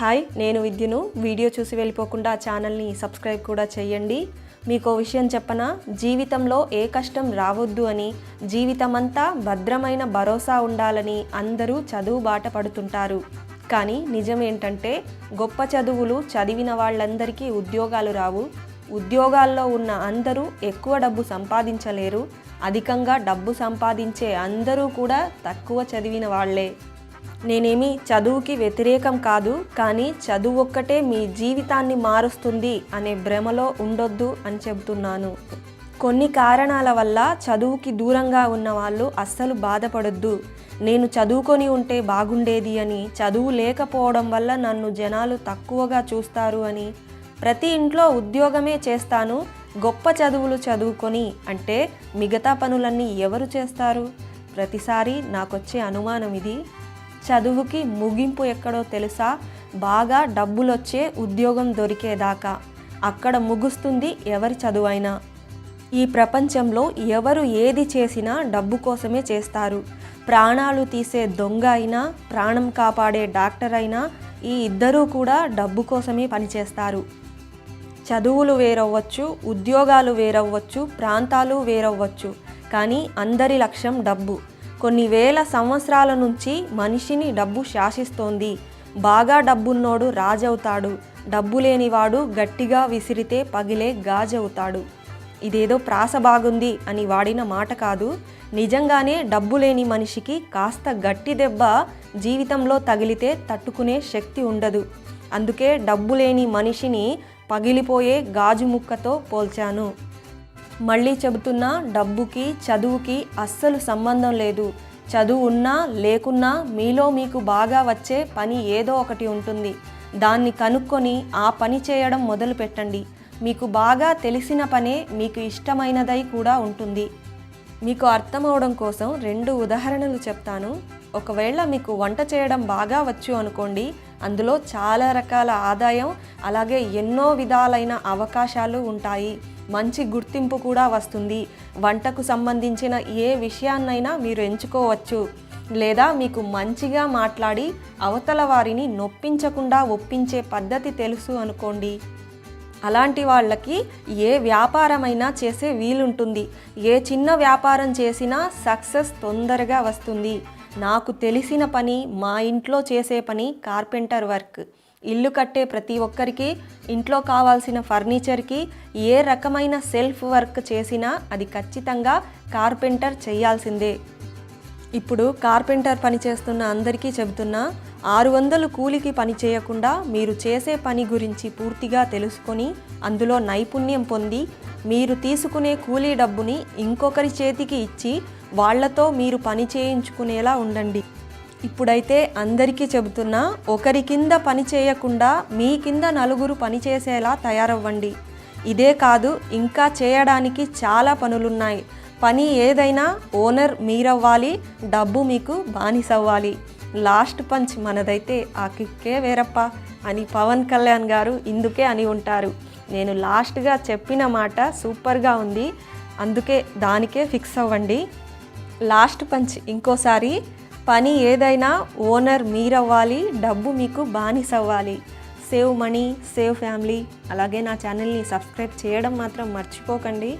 Hi నేను విద్యను. Video చూసి వెళ్ళిపోకుండా ఛానల్ని సబ్స్క్రైబ్ కూడా చేయండి. మీకు విషయం చెప్పనా? జీవితంలో ఏ కష్టం రావద్దు అని జీవితమంతా భద్రమైన భరోసా ఉండాలని అందరూ చదువు బాట పడుతుంటారు. కానీ నిజం ఏంటంటే గొప్ప చదువులు చదివిన వాళ్ళందరికీ ఉద్యోగాలు రావు. ఉద్యోగాల్లో ఉన్న అందరూ ఎక్కువ డబ్బు సంపాదించలేరు. అధికంగా డబ్బు సంపాదించే అందరూ కూడా తక్కువ చదివిన వాళ్ళే. నేనేమి చదువుకి వ్యతిరేకం కాదు కానీ చదువు ఒక్కటే మీ జీవితాన్ని మారుస్తుంది అనే భ్రమలో ఉండొద్దు అని చెబుతున్నాను. కొన్ని కారణాల వల్ల చదువుకి దూరంగా ఉన్న వాళ్ళు అస్సలు బాధపడొద్దు. నేను చదువుకొని ఉంటే బాగుండేది అని చదువు లేకపోవడం వల్ల నన్ను జనాలు తక్కువగా చూస్తారు అని ప్రతి ఇంట్లో ఉద్యోగమే చేస్తాను గొప్ప చదువులు చదువుకొని అంటే మిగతా పనులన్నీ ఎవరు చేస్తారు? ప్రతిసారి నాకొచ్చే అనుమానం ఇది. చదువుకి ముగింపు ఎక్కడో తెలుసా? బాగా డబ్బులొచ్చే ఉద్యోగం దొరికేదాకా. అక్కడ ముగుస్తుంది ఎవరి చదువైనా. ఈ ప్రపంచంలో ఎవరు ఏది చేసినా డబ్బు కోసమే చేస్తారు. ప్రాణాలు తీసే దొంగ అయినా ప్రాణం కాపాడే డాక్టర్ అయినా ఈ ఇద్దరూ కూడా డబ్బు కోసమే పనిచేస్తారు. చదువులు వేరవ్వచ్చు ఉద్యోగాలు వేరవ్వచ్చు ప్రాంతాలు వేరవ్వచ్చు కానీ అందరి లక్ష్యం డబ్బు. కొన్ని వేల సంవత్సరాల నుంచి మనిషిని డబ్బు శాసిస్తోంది. బాగా డబ్బున్నోడు రాజవుతాడు. డబ్బు లేనివాడు గట్టిగా విసిరితే పగిలే గాజవుతాడు. ఇదేదో ప్రాస బాగుంది అని వాడిన మాట కాదు. నిజంగానే డబ్బు లేని మనిషికి కాస్త గట్టి దెబ్బ జీవితంలో తగిలితే తట్టుకునే శక్తి ఉండదు. అందుకే డబ్బు లేని మనిషిని పగిలిపోయే గాజు ముక్కతో పోల్చాను. మళ్ళీ చెబుతున్నా డబ్బుకి చదువుకి అస్సలు సంబంధం లేదు. చదువు ఉన్నా లేకున్నా మీలో మీకు బాగా వచ్చే పని ఏదో ఒకటి ఉంటుంది. దాన్ని కనుక్కొని ఆ పని చేయడం మొదలు పెట్టండి. మీకు బాగా తెలిసిన పనే మీకు ఇష్టమైనదై కూడా ఉంటుంది. మీకు అర్థమవడం కోసం రెండు ఉదాహరణలు చెప్తాను. ఒకవేళ మీకు వంట చేయడం బాగా వచ్చు అనుకోండి అందులో చాలా రకాల ఆదాయం అలాగే ఎన్నో విధాలైన అవకాశాలు ఉంటాయి. మంచి గుర్తింపు కూడా వస్తుంది. వంటకు సంబంధించిన ఏ విషయాన్నైనా మీరు ఎంచుకోవచ్చు. లేదా మీకు మంచిగా మాట్లాడి అవతల వారిని నొప్పించకుండా ఒప్పించే పద్ధతి తెలుసు అనుకోండి. అలాంటి వాళ్ళకి ఏ వ్యాపారమైనా చేసే వీలుంటుంది. ఏ చిన్న వ్యాపారం చేసినా సక్సెస్ తొందరగా వస్తుంది. నాకు తెలిసిన పని మా ఇంట్లో చేసే పని కార్పెంటర్ వర్క్. ఇల్లు కట్టే ప్రతి ఒక్కరికి ఇంట్లో కావాల్సిన ఫర్నిచర్కి ఏ రకమైన సెల్ఫ్ వర్క్ చేసినా అది ఖచ్చితంగా కార్పెంటర్ చేయాల్సిందే. ఇప్పుడు కార్పెంటర్ పని చేస్తున్న అందరికీ చెబుతున్నా ఆరు వందలు కూలికి పని చేయకుండా మీరు చేసే పని గురించి పూర్తిగా తెలుసుకొని అందులో నైపుణ్యం పొంది మీరు తీసుకునే కూలీ డబ్బుని ఇంకొకరి చేతికి ఇచ్చి వాళ్ళతో మీరు పని చేయించుకునేలా ఉండండి. ఇప్పుడైతే అందరికీ చెబుతున్నా ఒకరి కింద పని చేయకుండా మీ కింద నలుగురు పని చేసేలా తయారవ్వండి. ఇదే కాదు ఇంకా చేయడానికి చాలా పనులున్నాయి. పని ఏదైనా ఓనర్ మీరవ్వాలి డబ్బు మీకు బానిసవ్వాలి. లాస్ట్ పంచ్ మనదైతే ఆ కిక్కే వేరప్ప అని పవన్ కళ్యాణ్ గారు ఇందుకే అని ఉంటారు. నేను లాస్ట్గా చెప్పిన మాట సూపర్గా ఉంది. అందుకే దానికే ఫిక్స్ అవ్వండి. లాస్ట్ పంచ్ ఇంకోసారి పని ఏదైనా ఓనర్ మీరవ్వాలి డబ్బు మీకు బానిస అవ్వాలి సేవ్ మనీ సేవ్ ఫ్యామిలీ. అలాగే నా ఛానల్ని సబ్స్క్రైబ్ చేయడం మాత్రం మర్చిపోకండి.